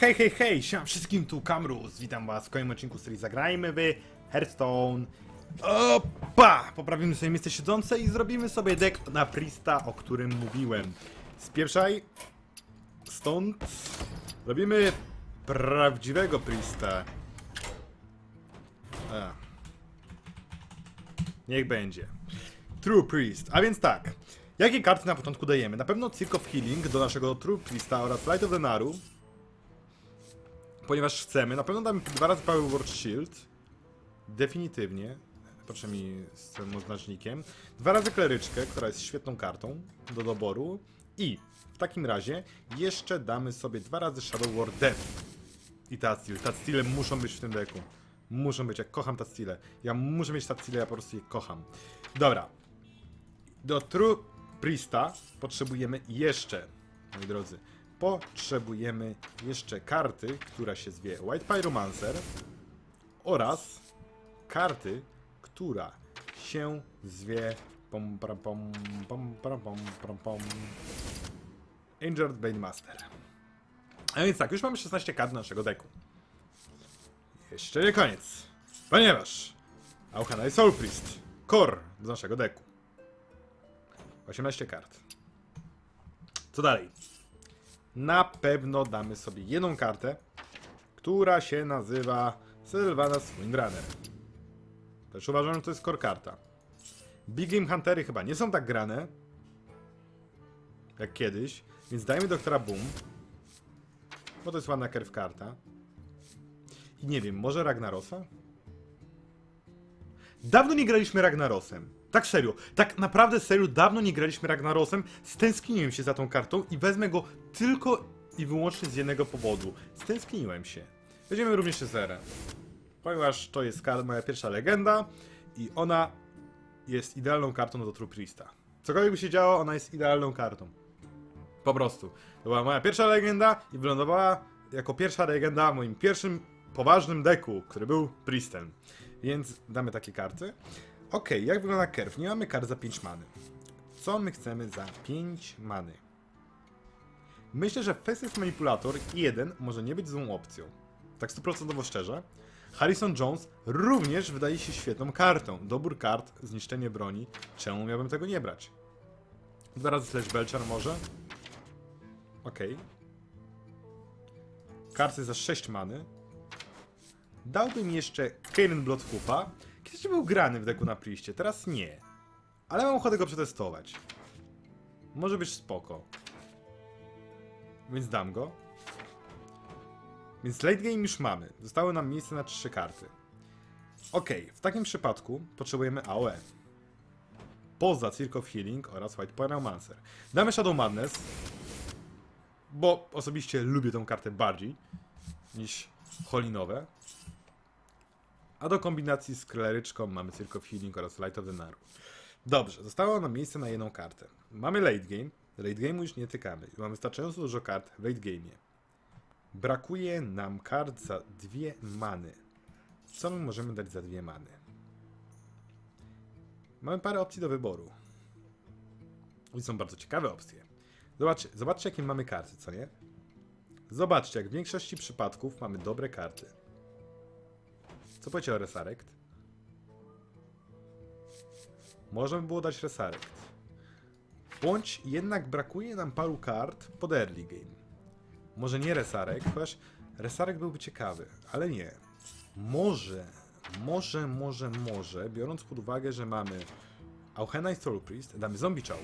Hej, hej, hej, siema wszystkim, tu Kamrus, witam was w kolejnym odcinku serii Zagrajmy w Hearthstone. Opa! Poprawimy sobie miejsce siedzące i zrobimy sobie deck na Prista, o którym mówiłem. Spieprzaj. Stąd robimy prawdziwego Prista. A. Niech będzie. True Priest. A więc tak. Jakie karty na początku dajemy? Na pewno Circle of Healing do naszego True Priesta oraz Light of the Naru. Ponieważ chcemy. Na pewno damy dwa razy Power Word Shield. Definitywnie. Proszę mi z tym oznacznikiem. Dwa razy kleryczkę, która jest świetną kartą do doboru. I w takim razie jeszcze damy sobie dwa razy Shadow War Death. I Tactil. Tactile muszą być w tym deku. Muszą być, jak kocham Tactile. Ja muszę mieć Tactile, ja po prostu je kocham. Dobra. Do True Priesta potrzebujemy jeszcze, moi drodzy, potrzebujemy jeszcze karty, która się zwie White Pyromancer oraz karty, która się zwie pom, pom, pom, pom, pom, Injured Blade Master. A więc tak, już mamy 16 kart naszego deku. Jeszcze nie koniec, ponieważ Auchana i Soul Priest, core z naszego deku. 18 kart. Co dalej? Na pewno damy sobie jedną kartę, która się nazywa Sylvanas Windrunner. Też uważam, że to jest core karta. Big Game Huntery chyba nie są tak grane jak kiedyś, więc dajmy doktora Boom, bo to jest ładna kerw karta. I nie wiem, może Ragnarosa? Dawno nie graliśmy Ragnarosem. Tak serio, tak naprawdę serio, dawno nie graliśmy Ragnarosem. Stęskniłem się za tą kartą i wezmę go tylko i wyłącznie z jednego powodu. Stęskniłem się. Weźmiemy również Zerę. Ponieważ to jest moja pierwsza legenda i ona jest idealną kartą do True Priesta. Cokolwiek by się działo, ona jest idealną kartą. Po prostu. To była moja pierwsza legenda i wylądowała jako pierwsza legenda w moim pierwszym poważnym deku, który był Priestem. Więc damy takie karty. Okej, jak wygląda kerw? Nie mamy kart za 5 many. Co my chcemy za 5 many? Myślę, że Faceless Manipulator 1 może nie być złą opcją. Tak stuprocentowo szczerze. Harrison Jones również wydaje się świetną kartą. Dobór kart, zniszczenie broni. Czemu miałbym tego nie brać? Dwa razy Slash Belcher może? Okej. Karty za 6 many. Dałbym jeszcze Kaden Bloodhoofa. Kiedyś był grany w deku na priście, teraz nie. Ale mam ochotę go przetestować. Może być spoko. Więc dam go. Więc late game już mamy. Zostało nam miejsce na trzy karty. Okej, w takim przypadku potrzebujemy AOE. Poza Circle Healing oraz White Pyromancer. Damy Shadow Madness, bo osobiście lubię tą kartę bardziej niż Holinowe. A do kombinacji z kleryczką mamy Circle of Healing oraz Light of the Naru. Dobrze, zostało nam miejsce na jedną kartę. Mamy late game. Late game już nie tykamy. Mamy wystarczająco dużo kart w late game. Brakuje nam kart za dwie many. Co my możemy dać za dwie many? Mamy parę opcji do wyboru. I są bardzo ciekawe opcje. Zobaczcie, zobaczcie jakie mamy karty, co nie? Zobaczcie, jak w większości przypadków mamy dobre karty. Co powiecie o Resarekt? Można by było dać Resarekt. Bądź jednak brakuje nam paru kart pod early game. Może nie Resarek, chociaż Resarek byłby ciekawy, ale nie. Może, może, może, może, biorąc pod uwagę, że mamy Auchena i Soul Priest, damy Zombie Chow.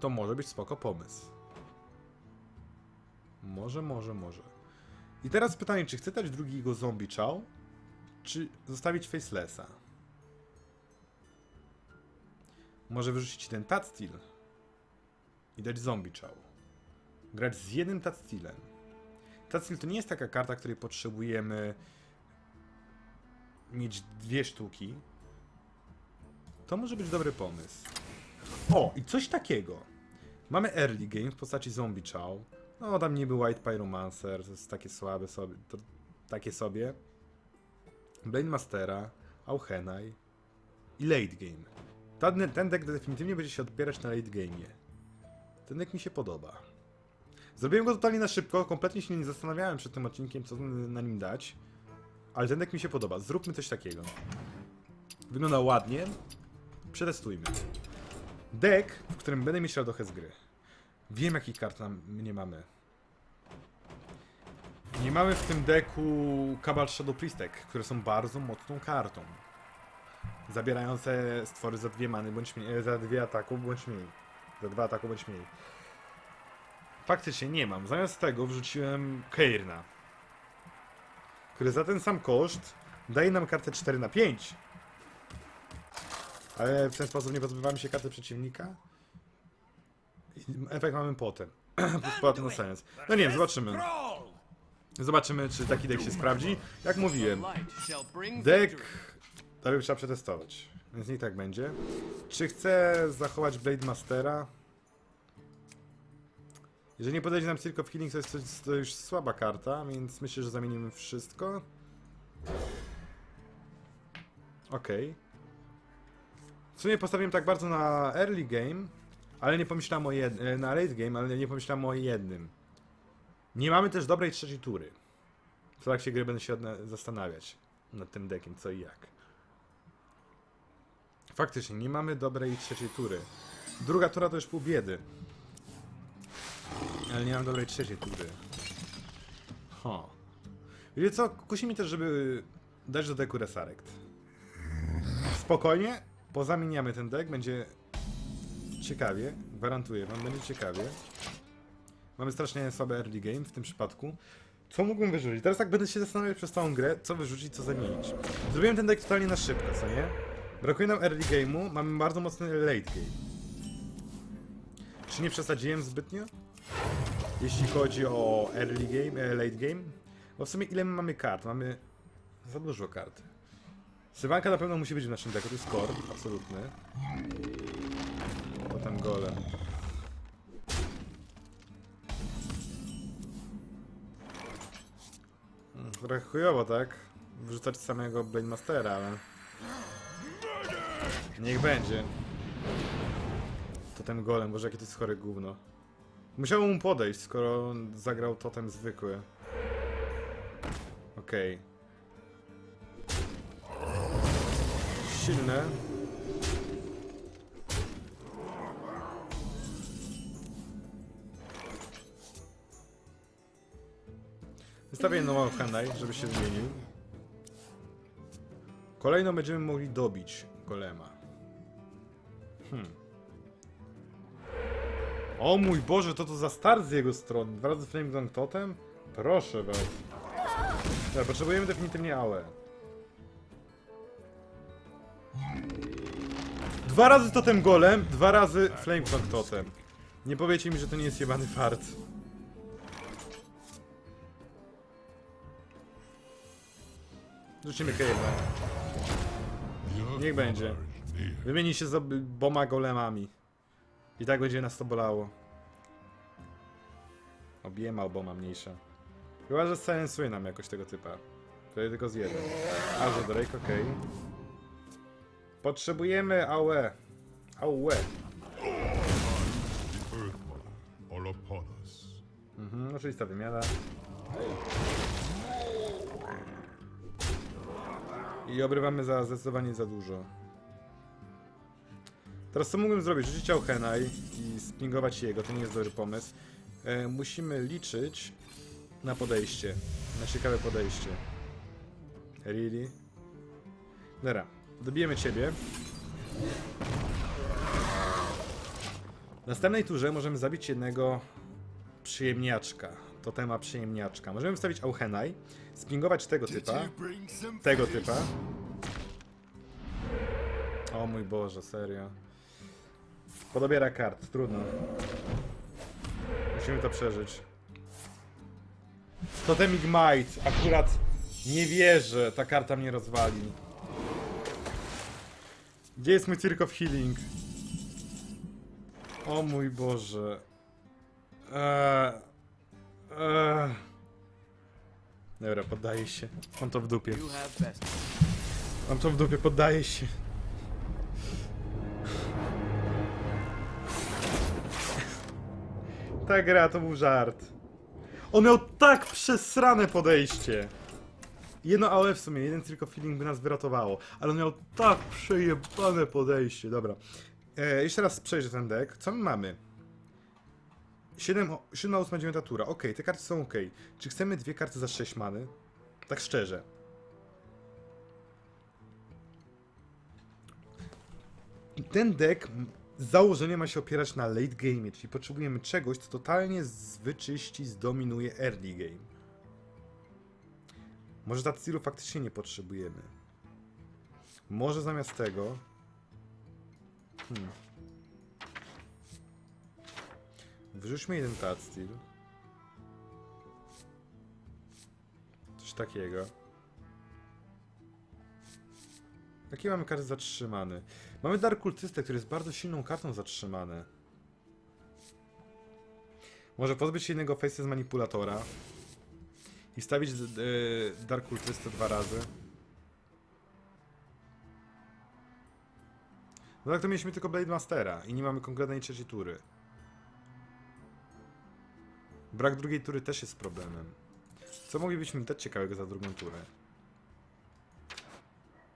To może być spoko pomysł. Może, może, może. I teraz pytanie, czy chcę dać drugiego Zombie Chow, czy zostawić Facelessa? Może wyrzucić ten Tat i dać Zombie Chow. Grać z jednym Tat Steelem. Tat to nie jest taka karta, której potrzebujemy mieć dwie sztuki. To może być dobry pomysł. O, i coś takiego. Mamy early game w postaci Zombie Chow. No, tam niby White Pyromancer, to jest takie słabe sobie. To, takie sobie. Blade Mastera, Auchenai i late game. Ten, ten deck definitywnie będzie się odpierać na late game. Ten deck mi się podoba. Zrobiłem go totalnie na szybko, kompletnie się nie zastanawiałem przed tym odcinkiem, co na nim dać. Ale ten deck mi się podoba. Zróbmy coś takiego. Wygląda ładnie. Przetestujmy. Deck, w którym będę mieć radochę z gry. Wiem, jakich kart nam nie mamy. Nie mamy w tym deku Cabal Shadow Priestek, które są bardzo mocną kartą. Zabierające stwory za dwie many, bądź mniej, za dwie ataku, bądź mniej. Za dwa ataku, bądź mniej. Faktycznie nie mam. Zamiast tego wrzuciłem Keirna, który za ten sam koszt daje nam kartę 4 na 5. Ale w ten sposób nie pozbywamy się karty przeciwnika. Efekt mamy potem. Na sens. No nie wiem, zobaczymy. Zobaczymy, czy taki deck się sprawdzi. Jak mówiłem, deck Najpierw trzeba przetestować, więc nie tak będzie. Czy chcę zachować Blade Mastera? Jeżeli nie podejdzie nam Circle of Healing, to jest to, już słaba karta, więc myślę, że zamienimy wszystko. Okej. W sumie postawiłem tak bardzo na early game, ale nie pomyślałem o jednym, na late game, ale nie pomyślałem o jednym. Nie mamy też dobrej trzeciej tury. W trakcie gry będę się zastanawiać nad tym deckiem, co i jak. Faktycznie, nie mamy dobrej trzeciej tury. Druga tura to już pół biedy. Ale nie mam dobrej trzeciej tury. Ho. Wiecie co? Kusi mi też, żeby dać do deku Resurrect. Spokojnie, pozamieniamy ten deck, będzie ciekawie, gwarantuję wam, będzie ciekawie. Mamy strasznie słaby early game w tym przypadku. Co mógłbym wyrzucić? Teraz tak będę się zastanawiać przez całą grę, co wyrzucić, co zamienić. Zrobiłem ten deck totalnie na szybko, co nie? Brakuje nam early game'u, mamy bardzo mocny late game. Czy nie przesadziłem zbytnio? Jeśli chodzi o early game, e, late game? Bo w sumie ile my mamy kart? Mamy za dużo kart. Sywanka na pewno musi być w naszym decku, to jest core, absolutny. Potem golem. Mm, Trochę chujowo, tak? Wrzucać samego Blade Mastera, ale... Niech będzie. Totem golem, boże jakie to jest chore gówno. Musiałem mu podejść, skoro zagrał totem zwykły. Okej. Silne. Wystawię nową Handaj, żeby się zmienił. Kolejno będziemy mogli dobić golema. Hmm. O mój Boże, to to za start z jego strony. Dwa razy Flame Gun Totem? Proszę was. Dobra, potrzebujemy definitywnie AOE. Dwa razy Totem Golem, dwa razy Flame Gun Totem. Nie powiecie mi, że to nie jest jebany fart. Rzucimy Cave'a. Niech będzie. Wymieni się z oboma golemami. I tak będzie nas to bolało. Obiema oboma mniejsza. Chyba, że sensuje nam jakoś tego typa. Wtedy tylko z jednym. A, że Drake, okej. Potrzebujemy AOE. AOE. Mhm, oczywista wymiana. I obrywamy za zdecydowanie za dużo. Teraz co mógłbym zrobić? Rzucić Auchenaj i spingować jego, to nie jest dobry pomysł. E, musimy liczyć na podejście. Na ciekawe podejście. Really? Dobra, dobijemy ciebie. W następnej turze możemy zabić jednego przyjemniaczka. Totema przyjemniaczka. Możemy wstawić Auchenaj, spingować tego typa, tego typa. O mój Boże, serio. Podobiera kart, trudno. Musimy to przeżyć. Totemig Might, akurat nie wierzę, ta karta mnie rozwali. Gdzie jest mój Circle of Healing? O mój Boże. Eee, eee. Dobra, poddaję się. Mam to w dupie. You have best. Mam to w dupie, poddaję się. Ta gra to był żart. On miał tak przesrane podejście. Jedno AOE w sumie, jeden tylko feeling by nas wyratowało. Ale on miał tak przejebane podejście. Dobra. E, jeszcze raz przejrzę ten deck. Co my mamy? 7, 7 8, 9 tura. Okej, te karty są ok. Czy chcemy dwie karty za 6 many? Tak szczerze. Ten deck z założenia ma się opierać na late game, czyli potrzebujemy czegoś, co totalnie zwyczyści, zdominuje early game. Może Tatsilu faktycznie nie potrzebujemy. Może zamiast tego... Hmm. Wyrzućmy jeden Tatsteel. Coś takiego. Jakie mamy karty zatrzymane? Mamy Dark Kultystę, który jest bardzo silną kartą zatrzymane. Może pozbyć się jednego face'a z manipulatora. I stawić d- Dark Kultystę dwa razy. No tak to mieliśmy tylko Blade Mastera i nie mamy konkretnej trzeciej tury. Brak drugiej tury też jest problemem. Co moglibyśmy dać ciekawego za drugą turę?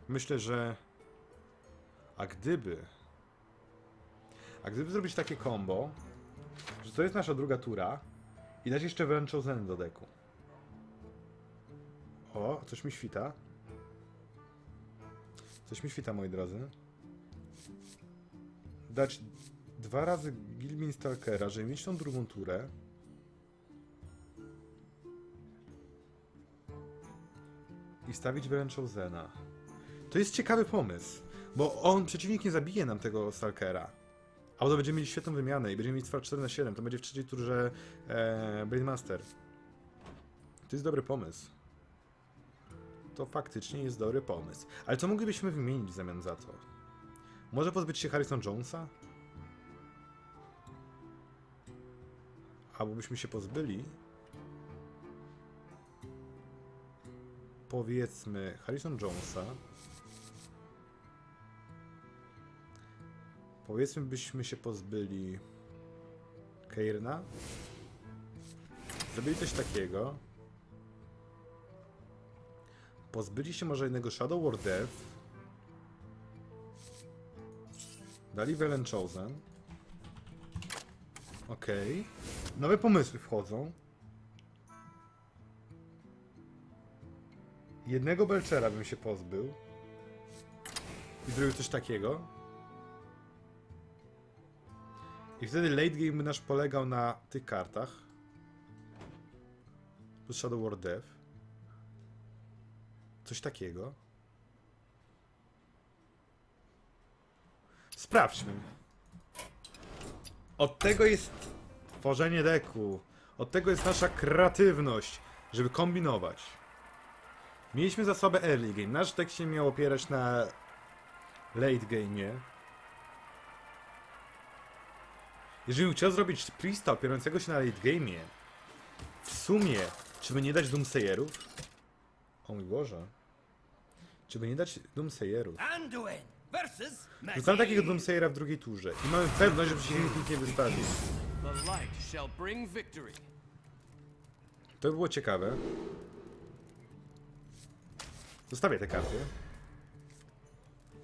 Myślę, że... A gdyby... A gdyby zrobić takie combo, że to jest nasza druga tura i dać jeszcze wręcz Zen do deku. O, coś mi świta. Coś mi świta, moi drodzy. Dać dwa razy Gilmin Stalkera, żeby mieć tą drugą turę. I stawić wręcz Zena. To jest ciekawy pomysł, bo on, przeciwnik nie zabije nam tego Stalkera. A to będziemy mieli świetną wymianę i będziemy mieć 4 na 7. To będzie w trzeciej turze e, Blade Master. To jest dobry pomysł. To faktycznie jest dobry pomysł. Ale co moglibyśmy wymienić w zamian za to? Może pozbyć się Harrison Jonesa? Albo byśmy się pozbyli. Powiedzmy Harrison Jonesa. Powiedzmy byśmy się pozbyli Keirna. Zrobili coś takiego. Pozbyli się może jednego Shadow War Death. Dali Velen Chosen. Okej. Nowe pomysły wchodzą. Jednego Belchera bym się pozbył. I zrobił coś takiego. I wtedy late game by nasz polegał na tych kartach. Plus Shadow War Death. Coś takiego. Sprawdźmy. Od tego jest tworzenie deku. Od tego jest nasza kreatywność, żeby kombinować. Mieliśmy za słabe early game. Nasz deck się miał opierać na late game'ie. Jeżeli chciał zrobić Priesta opierającego się na late game'ie, w sumie, czy by nie dać Doomsayerów? O mój Boże. Czy by nie dać Doomsayerów? Anduin versus takiego Doomsayera w drugiej turze i mamy pewność, że przeciwnik nic nie wystawi. To by było ciekawe. Zostawię te karty.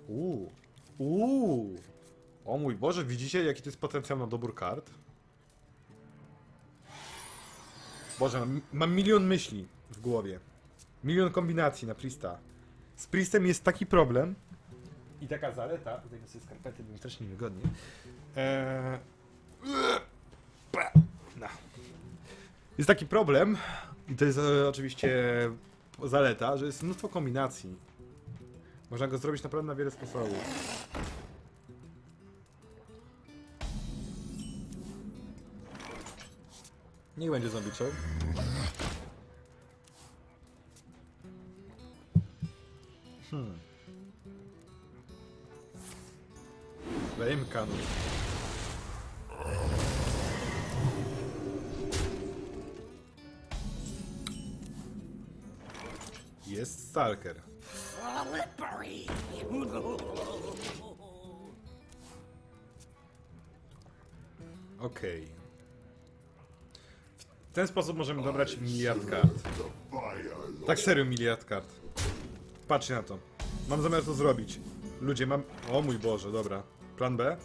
Uuu. Uuu. O mój Boże, widzicie jaki to jest potencjał na dobór kart? Boże, mam, mam milion myśli w głowie. Milion kombinacji na Priesta. Z Priestem jest taki problem. I taka zaleta. Tutaj sobie skarpety, bo mi strasznie niewygodnie. Eee... No. Jest taki problem, i to jest e, oczywiście zaleta, że jest mnóstwo kombinacji. Można go zrobić naprawdę na wiele sposobów. Niech będzie zombie czołg. Hmm. Kanał. Stalker. Okej. ten sposób możemy dobrać miliard kart. Tak serio miliard kart. Patrzcie na to. Mam zamiar to zrobić. Ludzie, mam... O mój Boże, dobra. Plan B?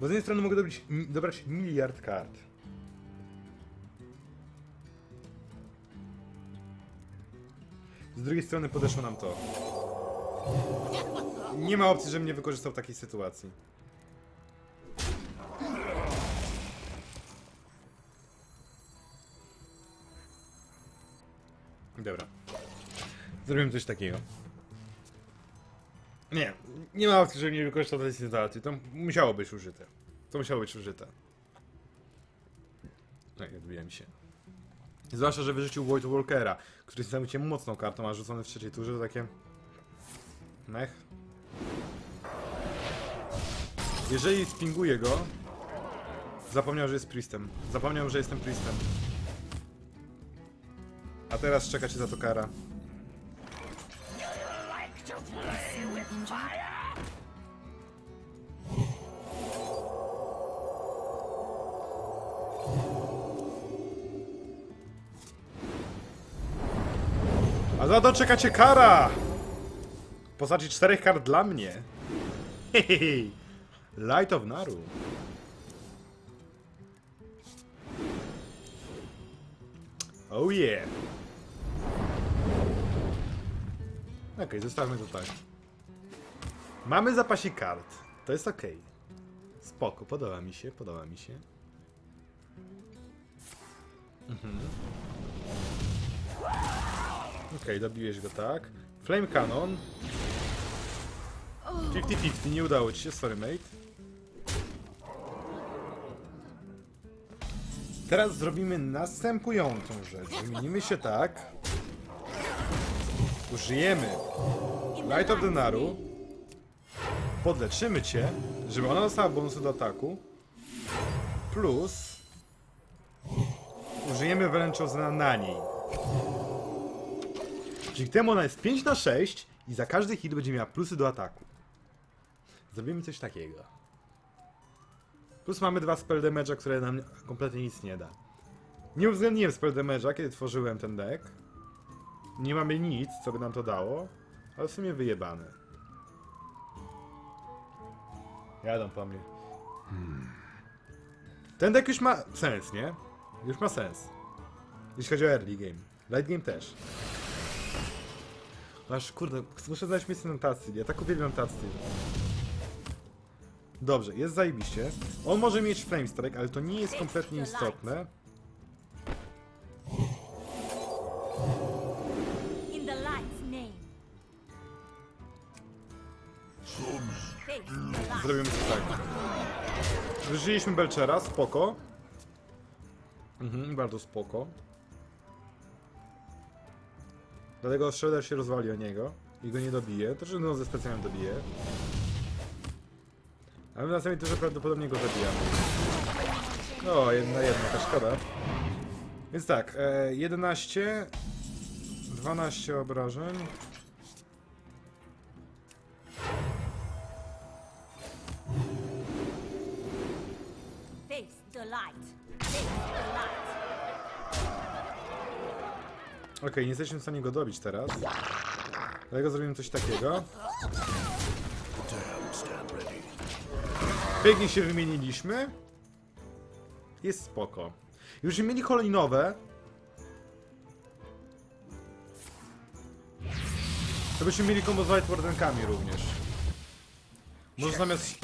Bo z jednej strony mogę dobrać, dobrać miliard kart. Z drugiej strony podeszło nam to. Nie ma opcji, żebym nie wykorzystał takiej sytuacji. Dobra. Zrobimy coś takiego. Nie, nie ma opcji, żebym nie wykorzystał tej sytuacji. To musiało być użyte. To musiało być użyte. Tak, odbija mi się. Zwłaszcza, że wyrzucił Void Walkera, który jest całkowicie mocną kartą, a rzucony w trzeciej turze to takie... Mech. Jeżeli spinguję go... Zapomniał, że jest Priestem. Zapomniał, że jestem Priestem. A teraz czeka cię za to kara. Za to czeka cię kara! W postaci czterech kart dla mnie. Hehehe. Light of Naru. Oh yeah. Okej, zostawmy to tak. Mamy zapasik kart. To jest okej. Spoko, podoba mi się, podoba mi się. Mhm. Okej, dobiłeś go tak. Flame Cannon. 50-50, nie udało ci się, sorry mate. Teraz zrobimy następującą rzecz. Wymienimy się tak. Użyjemy Light of the Naru. Podleczymy cię, żeby ona dostała bonusy do ataku. Plus użyjemy wręcz na niej. Dzięki temu ona jest 5 na 6 i za każdy hit będzie miała plusy do ataku. Zrobimy coś takiego. Plus mamy dwa spell damage'a, które nam kompletnie nic nie da. Nie uwzględniłem spell damage'a, kiedy tworzyłem ten deck. Nie mamy nic, co by nam to dało, ale w sumie wyjebane. Jadą po mnie. Ten deck już ma sens, nie? Już ma sens. Jeśli chodzi o early game. Light game też. Aż kurde, muszę znaleźć miejsce na tacy. Ja tak uwielbiam tacy. Dobrze, jest zajebiście. On może mieć flame strike, ale to nie jest kompletnie istotne. Zrobimy to tak. Zużyliśmy Belchera, spoko. Mhm, bardzo spoko. Dlatego Shredder się rozwali o niego i go nie dobije. To, że no ze specjalnie dobije. Ale w następnej turze prawdopodobnie go zabijamy. No, jedna, jedna, to szkoda. Więc tak, e, 11, 12 obrażeń. Face the light. Face the light. Okej, nie jesteśmy w stanie go dobić teraz. Dlatego zrobimy coś takiego. Pięknie się wymieniliśmy. Jest spoko. Już mieli kolejnowe. To byśmy mieli kombo z White Wardenkami również. Może zamiast...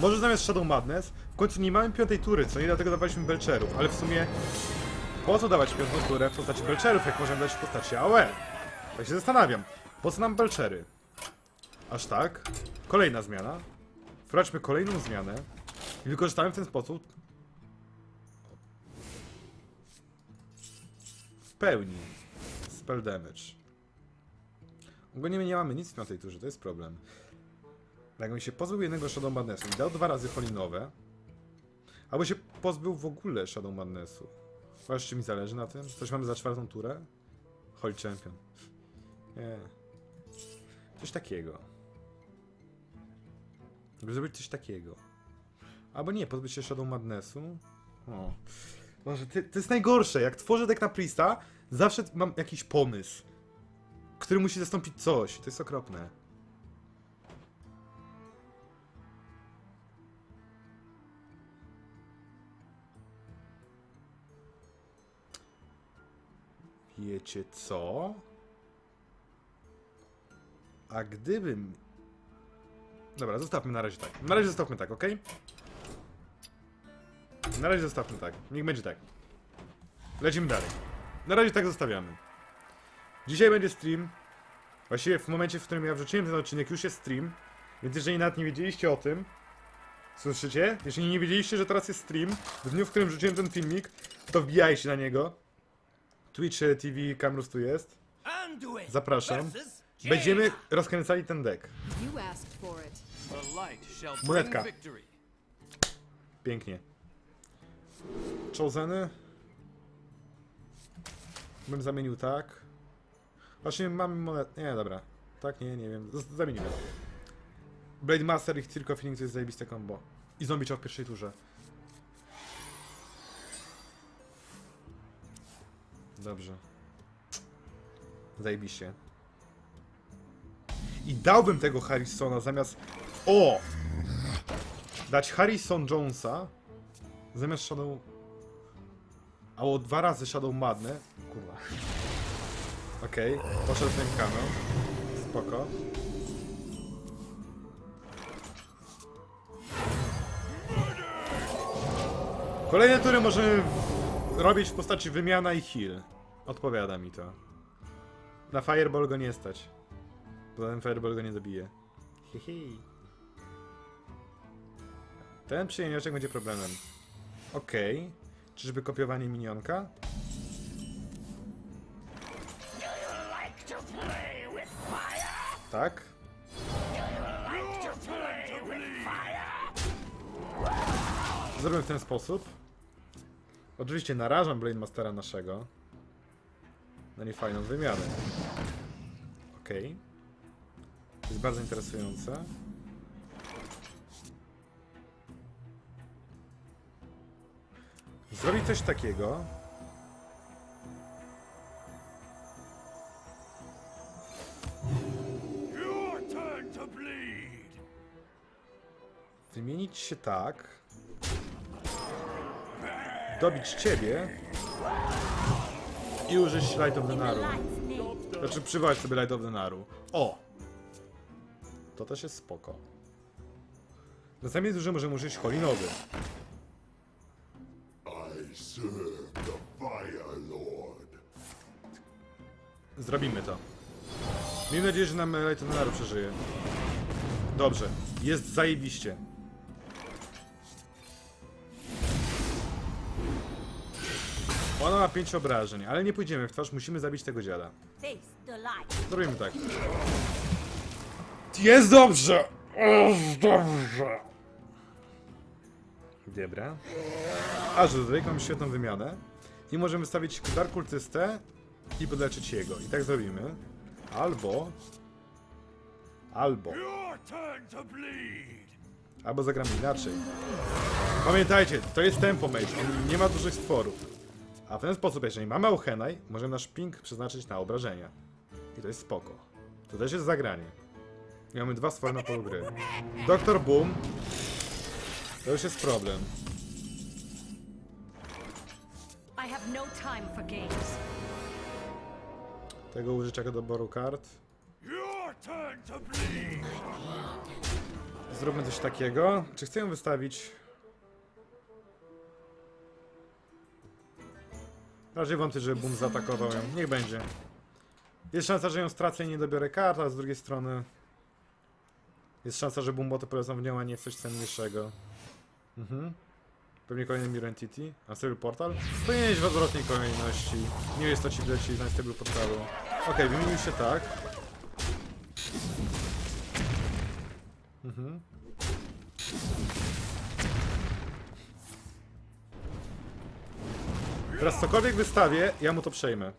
Może zamiast Shadow Madness. W końcu nie mamy piątej tury, co nie dlatego dawaliśmy Belcherów, ale w sumie... Po co dawać piątą turę w postaci Belcherów, jak możemy dać w postaci AOE? Tak się zastanawiam. Po co nam Belchery? Aż tak? Kolejna zmiana. Wprowadźmy kolejną zmianę i wykorzystamy w ten sposób w pełni spell damage. Ogólnie nie mamy nic na tej turze, to jest problem. Jakbym się pozbył jednego Shadow Madnessu i dał dwa razy holinowe, albo się pozbył w ogóle Shadow Madnessu. Wiesz, czy mi zależy na tym? Coś mamy za czwartą turę? Holy Champion. Nie. Coś takiego. Żeby zrobić coś takiego. Albo nie, pozbyć się Shadow Madnessu. O. Boże, ty, to jest najgorsze. Jak tworzę deck na Priesta, zawsze mam jakiś pomysł, który musi zastąpić coś. To jest okropne. Wiecie co? A gdybym... Dobra, zostawmy na razie tak. Na razie zostawmy tak, ok? Na razie zostawmy tak. Niech będzie tak. Lecimy dalej. Na razie tak zostawiamy. Dzisiaj będzie stream. Właściwie w momencie, w którym ja wrzuciłem ten odcinek, już jest stream. Więc jeżeli nawet nie wiedzieliście o tym, słyszycie? Jeżeli nie wiedzieliście, że teraz jest stream, w dniu, w którym wrzuciłem ten filmik, to wbijajcie na niego. Twitch TV Kamrus tu jest. Zapraszam. Będziemy rozkręcali ten deck. Victory. Pięknie. Choseny. Bym zamienił tak. Właśnie mamy monet. Nie, dobra. Tak, nie, nie wiem. Z- Zamienimy. Blade Master i Circo Phoenix to jest zajebiste combo. I zombie w pierwszej turze. Dobrze. Zajebiście. I dałbym tego Harrisona zamiast... O! Dać Harrison Jonesa zamiast Shadow... Albo dwa razy Shadow Madne. Kurwa. Okej, poszedł ten kanał. Spoko. Kolejne tury możemy robić w postaci wymiana i heal. Odpowiada mi to. Na Fireball go nie stać. Bo ten Fireball go nie zabije. Hihi. Ten przyjemniaczek będzie problemem. Okej. Czyżby kopiowanie minionka? Tak. Zrobię w ten sposób. Oczywiście narażam Blade Mastera naszego na niefajną wymianę. Okej. To jest bardzo interesujące. Zrobić coś takiego. Wymienić się tak. Dobić ciebie. I użyć Light of the Naru. Znaczy przywołać sobie Light of the Naru. O! To też jest spoko. Następnie duży możemy użyć Holinowy. Zrobimy to. Miejmy nadzieję, że nam Light of the Naru przeżyje. Dobrze. Jest zajebiście. Ona ma 5 obrażeń, ale nie pójdziemy w twarz, musimy zabić tego dziada. Zrobimy tak. Jest dobrze! Jest dobrze! Dobra. A, że tutaj mam świetną wymianę. I możemy wystawić Dark Kultystę i podleczyć jego. I tak zrobimy. Albo... Albo... Albo zagramy inaczej. Pamiętajcie, to jest tempo mage, on nie ma dużych stworów. A w ten sposób, jeżeli mamy Auchenaj, możemy nasz ping przeznaczyć na obrażenia. I to jest spoko. To też jest zagranie. I mamy dwa stwory na polu gry. Doktor Boom. To już jest problem. No. Tego użyć jako doboru kart. Zróbmy coś takiego. Czy chcę ją wystawić? Raczej wątpię, że Boom zaatakował ją. Niech będzie. Jest szansa, że ją stracę i nie dobiorę kart, a z drugiej strony... Jest szansa, że Boom boty polecą w nią, a nie coś cenniejszego. Mhm. Pewnie kolejny Mirror Entity. A Stable Portal? Powinieneś w odwrotnej kolejności. Nie jest to ci wleci na Stable Portalu. Okej, wymienił się tak. Mhm. Teraz cokolwiek wystawię, ja mu to przejmę.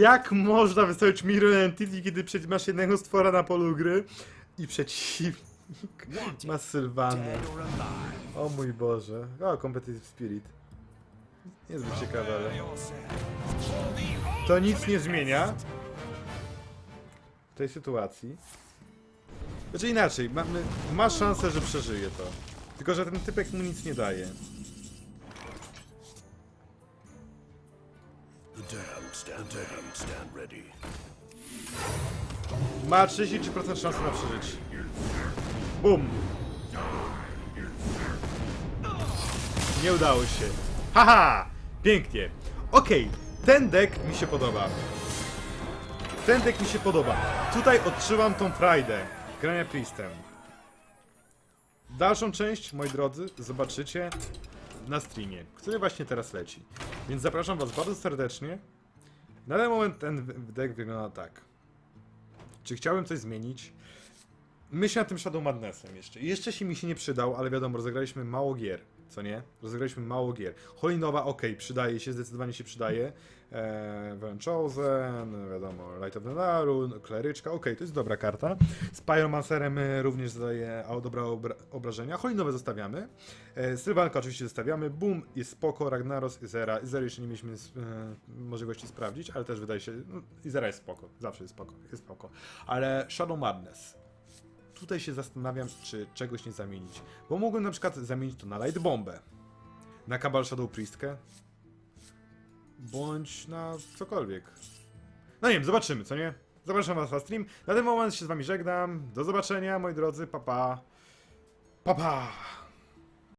Jak można wystawić Mirror Entity, kiedy przecież masz jednego stwora na polu gry i przeciwnik ma Sylwanę? O mój Boże. O, Competitive Spirit. Niezbyt ciekawe, ale... To nic nie zmienia w tej sytuacji. Znaczy inaczej, ma szansę, że przeżyje to. Tylko, że ten typek mu nic nie daje. Ma 33% szansy na przeżycie. Bum! Nie udało się. Haha! Pięknie. Okej, ten deck mi się podoba. Ten deck mi się podoba. Tutaj odczuwam tą frajdę grania Priestem. Dalszą część, moi drodzy, zobaczycie na streamie, który właśnie teraz leci. Więc zapraszam was bardzo serdecznie. Na ten moment ten deck wygląda tak. Czy chciałem coś zmienić? Myślę nad tym Shadow Madnessem jeszcze. Jeszcze się mi się nie przydał, ale wiadomo, rozegraliśmy mało gier, co nie? Rozegraliśmy mało gier. Holy Nova, ok, przydaje się, zdecydowanie się przydaje. Eee, Chosen, wiadomo, Light of the Naru, Kleryczka, ok, to jest dobra karta. Z Pyromancerem e, również zadaje dobre obra obrażenia. Holy Nova zostawiamy. E, Sylwanka oczywiście zostawiamy. Boom, jest spoko, Ragnaros, Zera. Zera jeszcze nie mieliśmy e, możliwości sprawdzić, ale też wydaje się, no, Zera jest spoko, zawsze jest spoko, jest spoko. Ale Shadow Madness tutaj się zastanawiam, czy czegoś nie zamienić. Bo mógłbym na przykład zamienić to na Light Bombę, na Cabal Shadow Priestkę, bądź na cokolwiek. No nie wiem, zobaczymy, co nie? Zapraszam was na stream. Na ten moment się z wami żegnam. Do zobaczenia, moi drodzy. Pa, pa. Pa, pa.